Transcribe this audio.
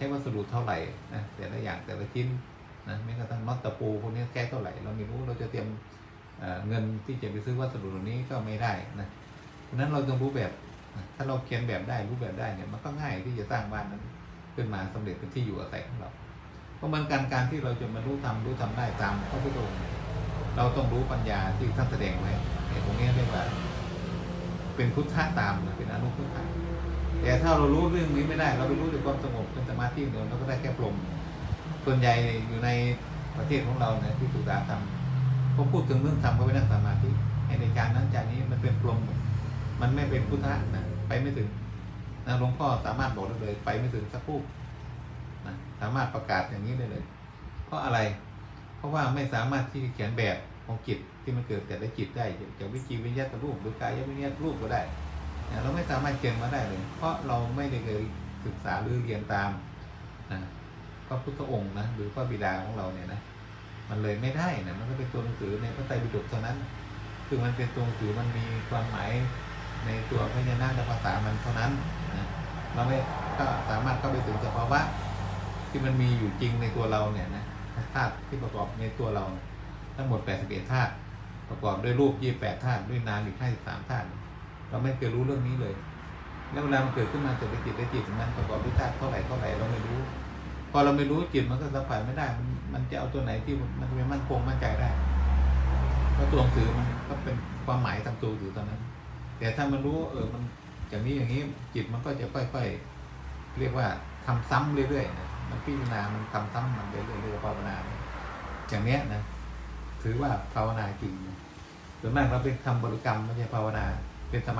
ช้วัสดุเท่าไหร่นะแต่ละอย่างแต่ละชิ้นนะไม่กระทั่งน็อตตะปูพวกนี้แก้เท่าไหร่เราไม่รู้เราจะเตรียมเงินที่จะไปซื้อวัสดุเหล่านี้ก็ไม่ได้นะเพราะฉะนั้นเราต้องรู้แบบถ้าเราเขียนแบบได้รู้แบบได้เนี่ยมันก็ง่ายที่จะสร้างบ้านนั้นขึ้นมาสำเร็จเป็นที่อยู่อาศัยของเราเพราะมันการการที่เราจะมารู้ทำรู้ทำได้ตามพระพุทธองค์เนี่ยเราต้องรู้ปัญญาที่ท่านแสดงไว้ในตรงนี้เรียกว่า เป็นพุทธะตามเป็นอนุพุทธะ แต่ถ้าเรารู้เรื่องนี้ไม่ได้ เราไปรู้แต่ความสงบเป็นสมาธิเดียวเราก็ได้แค่ปลมส่วนใหญ่อยู่ในประเทศของเราเนี่ยที่ศึกษาธรรมพอพูดถึงเรื่องธรรมก็ไปนั่งสมาธิให้ในการนั้นจานนี้มันเป็นปลมมันไม่เป็นพุทธะนะไปไม่ถึงนะหลวงพ่อสามารถบอกได้เลย ไปไม่ถึงสักพูดนะสามารถประกาศอย่างนี้ได้เลย เพราะอะไร เพราะว่าไม่สามารถที่จะเขียนแบบของจิตที่มันเกิดแต่ละจิตได้จากวิจีวิญญาตรูปหรือกายวิญญาตรูปก็ได้ นะเราไม่สามารถเขียนมาได้เลย เพราะเราไม่ได้เคยศึกษาหรือเรียนตามนะพระพุทธองค์นะหรือพระบิดาของเราเนี่ยนะมันเลยไม่ได้นะมันก็เป็นตัวหนังสือในพระไตรปิฎกเท่านั้น คือมันเป็นตัวหนังสือมันมีความหมายในตัวพยัญชนะและภาษามันเท่านั้นนะเราไม่ก็สามารถเข้าไปถึงสภาวะที่มันมีอยู่จริงในตัวเราเนี่ยนะธาตุที่ประกอบในตัวเรา ทั้งหมด 81ธาตุประกอบด้วยรูป 28ธาตุด้วยนามอีก53ธาตุ เราไม่เคยรู้เรื่องนี้เลย แล้วเวลามันเกิดขึ้นมาแต่ละจิตละจิตมันประกอบด้วยธาตุเท่าไหร่เท่าไหร่เราไม่รู้ พอเราไม่รู้จิตมันก็สัมผัสไม่ได้ มันจะเอาตัวไหนที่มันจะเป็นมั่นคงมั่นใจได้เพราะตัวหนังสือมันก็เป็นความหมายตามตัวหนังสือตอนนั้น แต่ถ้ามันรู้เออมันอย่างนี้อย่างนี้จิตมันก็จะค่อยๆเรียกว่าทำซ้ำเรื่อยๆนะมันพิจารณา มันทำซ้ำมันเรื่อยๆเรียกว่าภาวนาอย่างเนี้ยนะถือว่าภาวนาจริงส่วนมากเราเป็นทำบริกรรมไม่ใช่ภาวนาเป็นสมา